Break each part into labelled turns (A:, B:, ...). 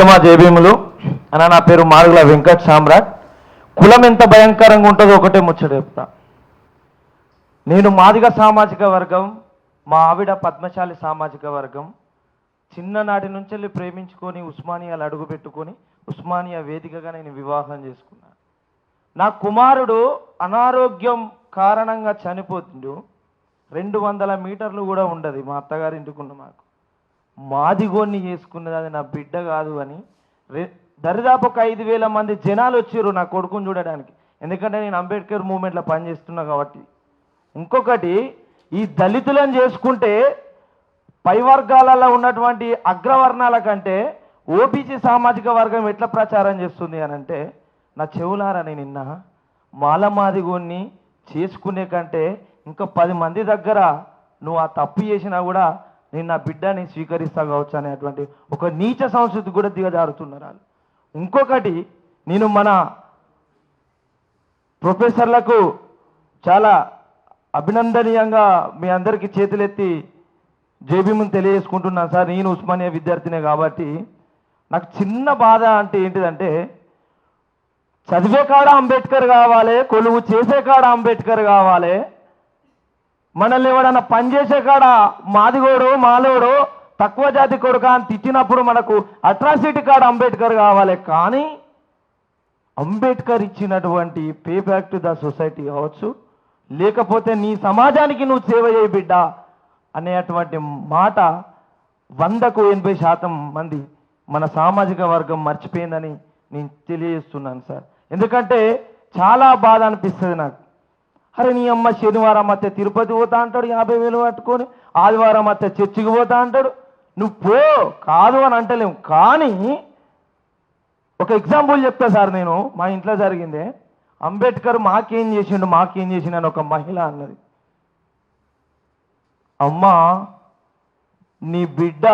A: ఉద్యమ జేబీములు అన్న నా పేరు మారుగుల వెంకట్ సామ్రాట్. కులం ఎంత భయంకరంగా ఉంటుందో ఒకటే ముచ్చట చెప్తా. నేను మాదిగ సామాజిక వర్గం మా ఆవిడ పద్మశాలి సామాజిక వర్గం. చిన్ననాటి నుంచి వెళ్ళి ప్రేమించుకొని ఉస్మానియాలు అడుగు పెట్టుకొని ఉస్మానియా వేదికగా నేను వివాహం చేసుకున్నాను నా కుమారుడు అనారోగ్యం కారణంగా చనిపోతుండు. రెండు వందల మీటర్లు కూడా ఉండదు మా అత్తగారింటికున్న మాకు. మాదిగోన్ని చేసుకున్నది అది నా బిడ్డ కాదు అని దరిదాపు ఒక ఐదు వేల మంది జనాలు వచ్చారు నా కొడుకుని చూడడానికి. ఎందుకంటే నేను అంబేద్కర్ మూమెంట్లో పనిచేస్తున్నా కాబట్టి. ఇంకొకటి ఈ దళితులను చేసుకుంటే పై వర్గాలలో ఉన్నటువంటి అగ్రవర్ణాల కంటే ఓబీసీ సామాజిక వర్గం ఎట్లా ప్రచారం చేస్తుంది అని అంటే నా చెవులారా నేను నిన్న మాలమాదిగోన్ని చేసుకునే కంటే ఇంకా పది మంది దగ్గర నువ్వు ఆ తప్పు చేసినా కూడా నేను నా బిడ్డని స్వీకరిస్తా కావచ్చు అనేటువంటి ఒక నీచ సంస్కృతి కూడా దిగజారుతున్నారు వాళ్ళు. ఇంకొకటి నేను మన ప్రొఫెసర్లకు చాలా అభినందనీయంగా మీ అందరికీ చేతులెత్తి జేబీముని తెలియజేసుకుంటున్నాను సార్. నేను ఉస్మానియా విద్యార్థినే కాబట్టి నాకు చిన్న బాధ అంటే ఏంటిదంటే చదివే కాడ అంబేద్కర్ కావాలి కొలువు చేసే కాడ అంబేద్కర్ కావాలి మనల్ని ఎవడన్నా పనిచేసే కాడ మాదిగోడు మాలోడు తక్కువ జాతి కొడుక అని తిట్టినప్పుడు మనకు అట్రాసిటీ కాడ అంబేద్కర్ కావాలి. కానీ అంబేద్కర్ ఇచ్చినటువంటి pay back to the society కావచ్చు లేకపోతే నీ సమాజానికి నువ్వు సేవ చేయి బిడ్డ అనేటువంటి మాట వందకు ఎనభై శాతం మంది మన సామాజిక వర్గం మర్చిపోయిందని నేను తెలియజేస్తున్నాను సార్. ఎందుకంటే చాలా బాధ అనిపిస్తుంది నాకు. అరే నీ అమ్మ శనివారం అత్తే తిరుపతి పోతా అంటాడు యాభై వేలు పట్టుకొని. ఆదివారం అత్తే చర్చికి పోతా అంటాడు. నువ్వు పో కాదు అని అంటలేము. కానీ ఒక ఎగ్జాంపుల్ చెప్తా సార్ నేను. మా ఇంట్లో జరిగిందే. అంబేద్కర్ మాకేం చేసిండు మాకేం చేసిండు అని ఒక మహిళ అన్నది. అమ్మా నీ బిడ్డ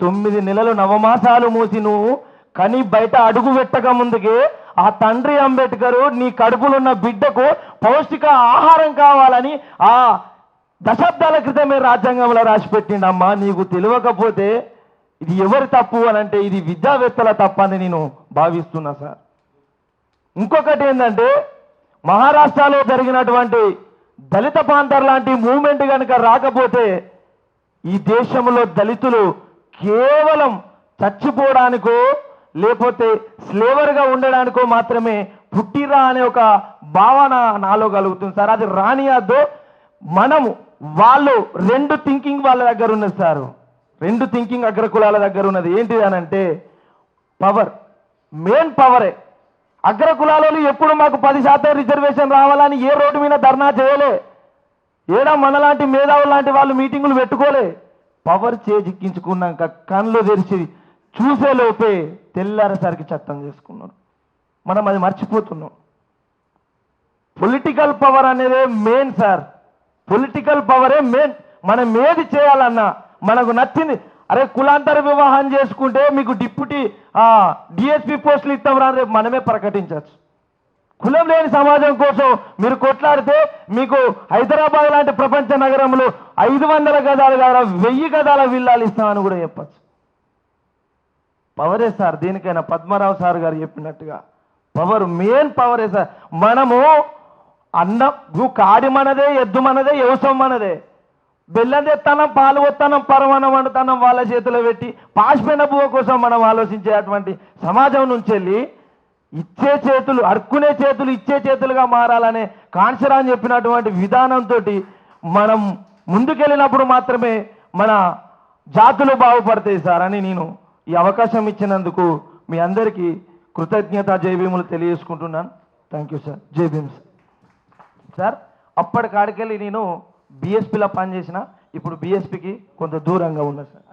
A: తొమ్మిది నెలలు నవమాసాలు మూసి నువ్వు కని బయట అడుగు పెట్టక ముందుకే ఆ తండ్రి అంబేద్కర్ నీ కడుపులో ఉన్న బిడ్డకు పౌష్టిక ఆహారం కావాలని ఆ దశాబ్దాల క్రితమే రాజ్యాంగంలో రాసిపెట్టిండమ్మా. నీకు తెలియకపోతే ఇది ఎవరి తప్పు అని అంటే ఇది విద్యావేత్తల తప్పు అని నేను భావిస్తున్నా సార్. ఇంకొకటి ఏంటంటే మహారాష్ట్రలో జరిగినటువంటి దళిత పాంతర్ లాంటి మూమెంట్ కనుక రాకపోతే ఈ దేశంలో దళితులు కేవలం చచ్చిపోవడానికో లేకపోతే స్లేవర్గా ఉండడానికో మాత్రమే పుట్టిరా అనే ఒక భావన నాలో కలుగుతుంది సార్. అది రానియాదో మనము వాళ్ళు రెండు థింకింగ్ వాళ్ళ దగ్గర ఉన్నది సార్. రెండు థింకింగ్ అగ్రకులాల దగ్గర ఉన్నది. ఏంటిది అని అంటే పవర్ మెయిన్ పవరే అగ్ర కులాలలో ఎప్పుడు మాకు పది శాతం రిజర్వేషన్ రావాలని ఏ రోడ్డు మీద ధర్నా చేయలే. ఏడా మనలాంటి మేధావులు లాంటి వాళ్ళు మీటింగులు పెట్టుకోలే. పవర్ చేజిక్కించుకున్నాక కళ్ళు తెరిచి చూసే లోపే తెల్లారేసరికి చట్టం చేసుకున్నారు మనం అది మర్చిపోతున్నాం. పొలిటికల్ పవర్ అనేది మెయిన్ సార్ పొలిటికల్ పవరే మెయిన్ మనం ఏది చేయాలన్నా మనకు నచ్చింది. అరే కులాంతర వివాహం చేసుకుంటే మీకు డిప్యూటీ డిఎస్పి పోస్టులు ఇస్తాం రా రేపు మనమే ప్రకటించవచ్చు. కులం లేని సమాజం కోసం మీరు కొట్లాడితే మీకు హైదరాబాద్ లాంటి ప్రపంచ నగరంలో ఐదు వందల గదాలు కాదా వెయ్యి గదాల విల్లాలు ఇస్తామని కూడా చెప్పచ్చు. పవరే సార్ దేనికైనా పద్మరావు సార్ గారు చెప్పినట్టుగా. పవర్ మెయిన్ పవరే సార్. మనము అన్నం కాడి మనదే ఎద్దు మనదే వ్యవసాయం మనదే. బెల్లం తెత్తనం పాలు వత్తనం పరమాణం వండుతనం వాళ్ళ చేతిలో పెట్టి పాసిపోయిన పువ్వు కోసం మనం ఆలోచించేటువంటి సమాజం నుంచి వెళ్ళి ఇచ్చే చేతులు అడుక్కునే చేతులు ఇచ్చే చేతులుగా మారాలనే కాన్సరాన్ చెప్పినటువంటి విధానంతో మనం ముందుకెళ్ళినప్పుడు మాత్రమే మన జాతులు బాగుపడతాయి సార్ అని నేను ఈ అవకాశం ఇచ్చినందుకు మీ అందరికీ కృతజ్ఞత జైభీములు తెలియజేసుకుంటున్నాను. Thank you sir Jaibhim sir sir అప్పటికాడికెళ్ళి నేను బీఎస్పీలో పనిచేసిన. ఇప్పుడు బీఎస్పీకి కొంత దూరంగా ఉన్నా సార్